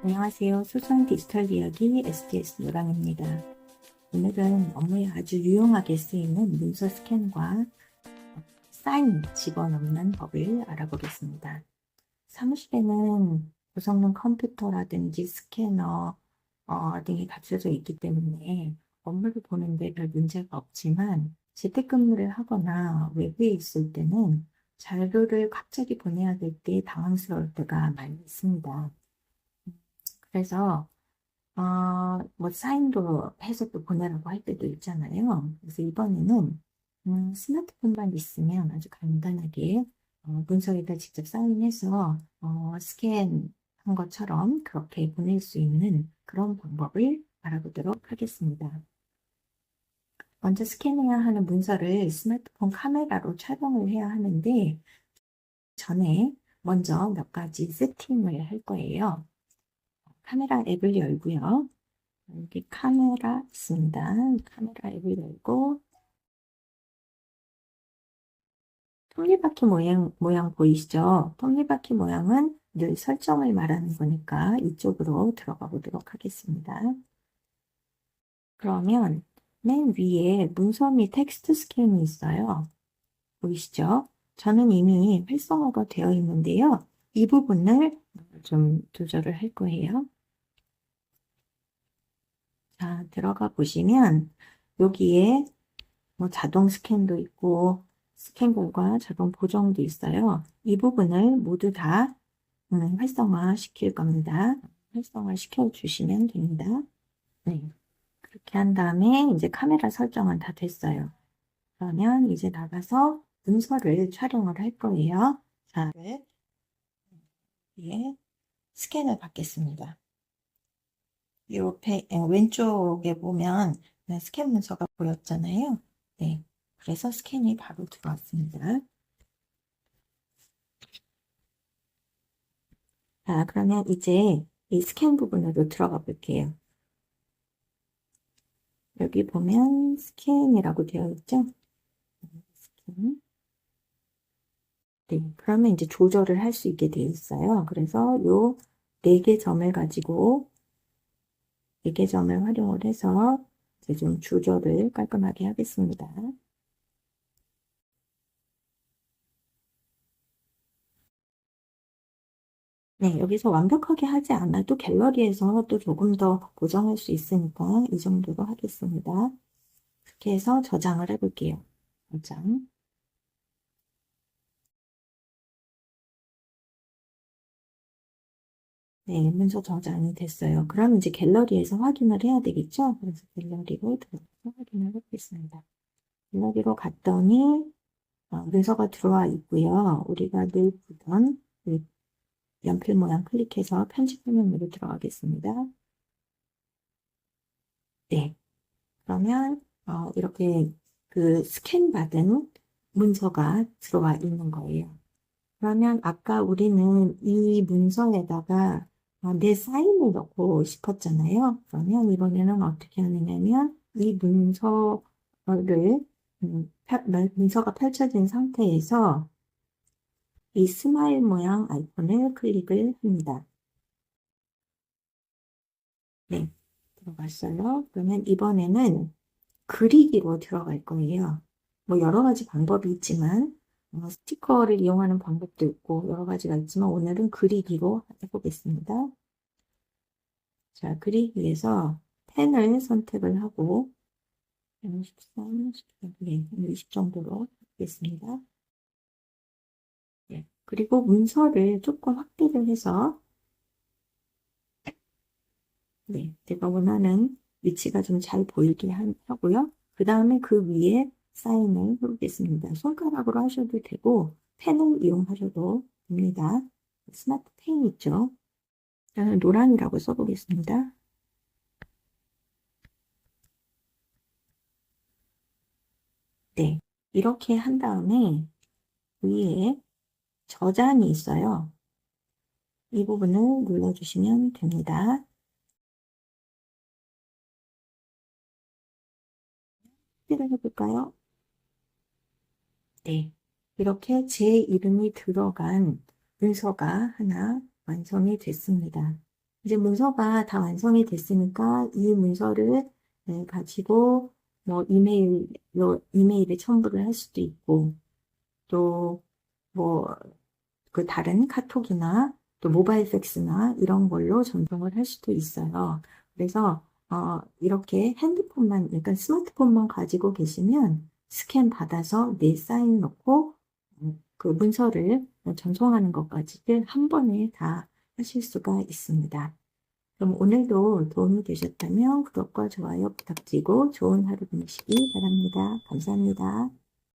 안녕하세요. 소소한 디지털 이야기 SDS 노랑입니다. 오늘은 업무에 아주 유용하게 쓰이는 문서 스캔과 사인 집어넣는 법을 알아보겠습니다. 사무실에는 고성능 컴퓨터라든지 스캐너 어, 등이 갖춰져 있기 때문에 업무를 보는데 별 문제가 없지만 재택근무를 하거나 외부에 있을 때는 자료를 갑자기 보내야 될 때 당황스러울 때가 많이 있습니다. 그래서 어, 뭐 사인도 해서 또 보내라고 할 때도 있잖아요. 그래서 이번에는 음, 스마트폰만 있으면 아주 간단하게 어, 문서에다 직접 사인해서 어, 스캔한 것처럼 그렇게 보낼 수 있는 그런 방법을 알아보도록 하겠습니다. 먼저 스캔해야 하는 문서를 스마트폰 카메라로 촬영을 해야 하는데 전에 먼저 몇 가지 세팅을 할 거예요. 카메라 앱을 열고요. 여기 카메라 있습니다. 카메라 앱을 열고 톱니바퀴 모양, 모양 보이시죠? 톱니바퀴 모양은 늘 설정을 말하는 거니까 이쪽으로 들어가 보도록 하겠습니다. 그러면 맨 위에 문서 및 텍스트 스캔이 있어요. 보이시죠? 저는 이미 활성화가 되어 있는데요. 이 부분을 좀 조절을 할 거예요. 자, 들어가 보시면 여기에 뭐 자동 스캔도 있고 스캔 결과 자동 보정도 있어요. 이 부분을 모두 다 음, 활성화 시킬 겁니다. 활성화 시켜 주시면 됩니다. 네. 그렇게 한 다음에 이제 카메라 설정은 다 됐어요. 그러면 이제 나가서 문서를 촬영을 할 거예요. 자, 예, 스캔을 받겠습니다. 옆에 왼쪽에 보면 스캔 문서가 보였잖아요. 네, 그래서 스캔이 바로 들어왔습니다. 자, 그러면 이제 이 스캔 부분으로 들어가 볼게요. 여기 보면 스캔이라고 되어 있죠? 스캔. 네, 그러면 이제 조절을 할 수 있게 되어 있어요. 그래서 요네개 점을 가지고 네개 점을 활용을 해서 이제 좀 조절을 깔끔하게 하겠습니다. 네, 여기서 완벽하게 하지 않아도 갤러리에서 또 조금 더 고정할 수 있으니까 이 정도로 하겠습니다. 이렇게 해서 저장을 해볼게요. 저장. 네, 문서 저장이 됐어요. 그럼 이제 갤러리에서 확인을 해야 되겠죠? 그래서 갤러리로 들어가서 확인을 해보겠습니다. 갤러리로 갔더니 어, 문서가 들어와 있고요. 우리가 늘 보던 연필 모양 클릭해서 편집 화면으로 들어가겠습니다. 네. 그러면 어, 이렇게 그 스캔 받은 문서가 들어와 있는 거예요. 그러면 아까 우리는 이 문서에다가 어, 내 사인을 넣고 싶었잖아요. 그러면 이번에는 어떻게 하느냐면 이 문서를 음, 문서가 펼쳐진 상태에서 이 스마일 모양 아이콘을 클릭을 합니다. 네, 들어갔어요. 그러면 이번에는 그리기로 들어갈 거예요. 뭐 여러 가지 방법이 있지만 어, 스티커를 이용하는 방법도 있고 여러 가지가 있지만 오늘은 그리기로 해보겠습니다. 자, 그리기에서 펜을 선택을 하고 13, 20 정도로 하겠습니다. 네, 그리고 문서를 조금 확대를 해서 네, 내가 원하는 위치가 좀 잘 보이게 하고요. 그 다음에 그 위에 사인을 해보겠습니다. 손가락으로 하셔도 되고 펜을 이용하셔도 됩니다. 스마트 펜 있죠? 저는 노란이라고 써보겠습니다. 네, 이렇게 한 다음에 위에 저장이 있어요. 이 부분을 눌러주시면 됩니다. 확대를 해볼까요? 네. 이렇게 제 이름이 들어간 문서가 하나 완성이 됐습니다. 이제 문서가 다 완성이 됐으니까 이 문서를 네, 가지고 뭐 이메일로 이메일에 첨부를 할 수도 있고 또 뭐 그 다른 카톡이나 또 모바일 팩스나 이런 걸로 전송을 할 수도 있어요. 그래서 어, 이렇게 핸드폰만 그러니까 스마트폰만 가지고 계시면 스캔 받아서 내 사인 넣고 음, 그 문서를 전송하는 것까지를 한 번에 다 하실 수가 있습니다. 그럼 오늘도 도움이 되셨다면 구독과 좋아요 부탁드리고 좋은 하루 보내시기 바랍니다. 감사합니다.